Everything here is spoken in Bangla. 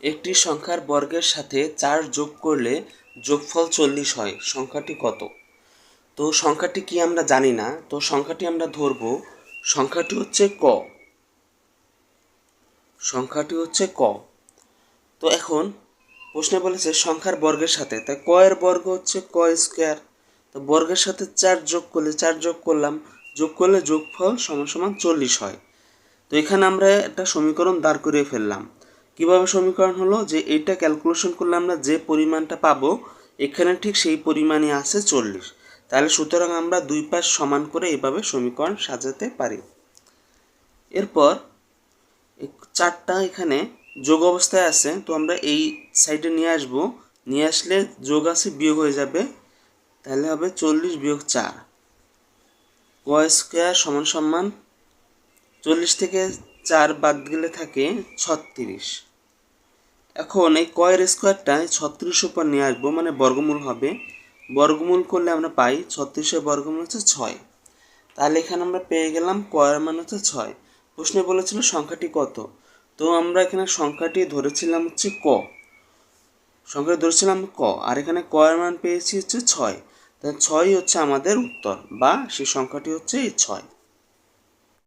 একটি সংখ্যার বর্গের সাথে চার যোগ করলে যোগফল চল্লিশ হয়। সংখ্যাটি কত? তো সংখ্যাটি কি আমরা জানি না, তো সংখ্যাটি আমরা ধরব। সংখ্যাটি হচ্ছে ক। সংখ্যাটি হচ্ছে ক। তো এখন প্রশ্নে বলেছে সংখ্যার বর্গের সাথে, তাই ক এর বর্গ হচ্ছে ক স্কোয়ার। তো বর্গের সাথে চার যোগ করলে, চার যোগ করলাম, যোগ করলে যোগফল সমান সমান চল্লিশ হয়। তো এখানে আমরা একটা সমীকরণ দাঁড় করিয়ে ফেললাম। কীভাবে সমীকরণ হলো? যে এইটা ক্যালকুলেশন করলে আমরা যে পরিমাণটা পাবো, এখানে ঠিক সেই পরিমাণই আছে চল্লিশ। তাহলে সুতরাং আমরা দুই পাশ সমান করে এইভাবে সমীকরণ সাজাতে পারি। এরপর চারটা এখানে যোগ অবস্থায় আছে, তো আমরা এই সাইডে নিয়ে আসব। নিয়ে আসলে যোগ আছে, বিয়োগ হয়ে যাবে। তাহলে হবে চল্লিশ বিয়োগ চার। ক স্কোয়ার সমান সমান চল্লিশ থেকে চার বাদ গেলে থাকে ছত্রিশ। এখন এই কয়ের স্কোয়ারটা ছত্রিশ উপর নিয়ে আসব মানে বর্গমূল হবে। বর্গমূল করলে আমরা পাই ছত্রিশের বর্গমূল হচ্ছে ছয়। তাহলে এখানে আমরা পেয়ে গেলাম কয়ের মান হচ্ছে ছয়। প্রশ্নে বলেছিল সংখ্যাটি কত? তো আমরা এখানে সংখ্যাটি ধরেছিলাম হচ্ছে ক। সংখ্যাটি ধরেছিলাম ক, আর এখানে কয়ের মান পেয়েছি হচ্ছে ছয়। তাহলে ছয় হচ্ছে আমাদের উত্তর, বা সেই সংখ্যাটি হচ্ছে এই ছয়।